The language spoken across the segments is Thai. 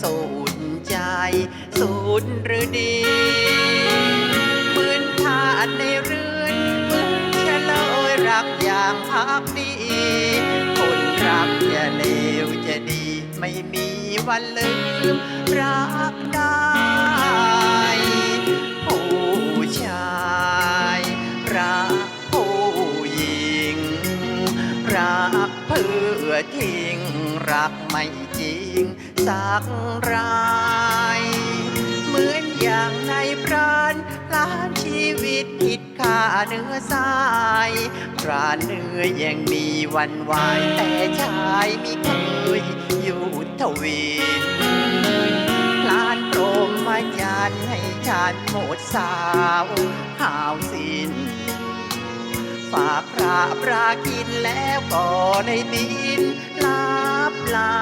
สูนใจ สูนหรือดีเหมือนทาในเรือนเหมือนเฉลอยรักอย่างพักดีคนรักจะเลวจะดี ไม่มีวันลืมรักได้ผู้ชายรักผู้หญิงรักเพื่อ ทิ้งรักไม่จริง สักราย เหมือนอย่างในพรานล้านชีวิตผิดค่าเนื้อสายพรานเนื้อยังมีวันวายแต่ชายม่เคยอยู่ทวินลานโปรมมาจานให้ฉันหมดสาวาปรากินแล้วก็ได้บินลาบลา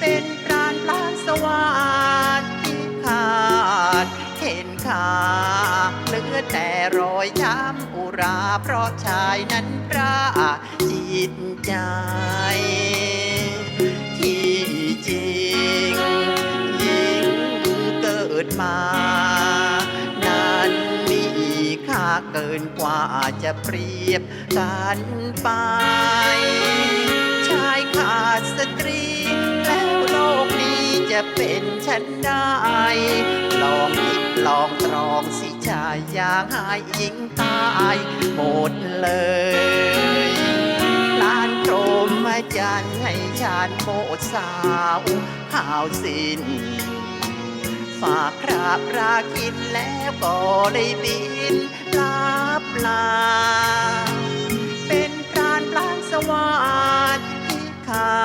เป็นปราณปลาสวาสดิ์ที่ขาด เห็นขาเหลือแต่รอยย้ำอุรา เพราะชายนั้นพระจิตใจ เกินกว่าจะเปรียบกันไป ชายขาดสตรี แล้วโลกนี้จะเป็นฉันได้ ลองคิดลองตรองสิชายอยากหายหญิงตายหมดเลยลานโครมมาจันให้ฉันโมดสาวข่าวสิ้นฝากคราบรากินแล้วก็เลยบิน บลา เป็นพรานปลานสวัสดิ์ที่ขา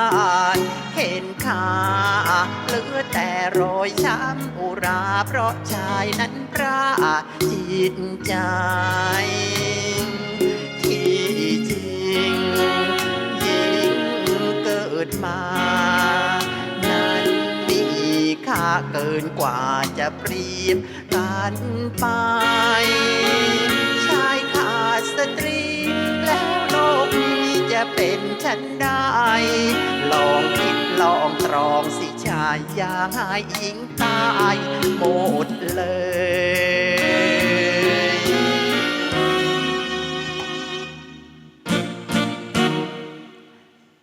ดเห็นขาเหลือแต่รอยช้ำอุราเพราะชายนั้นพระจิตใจที่จริงยิ่งเกิดมา นั้นมีค่าเกินกว่าจะเปรียบกันไป นี้จะเป็นฉันได้ ลองคิดลองตรองสิชายอยาให้หญิงตายหมดเลย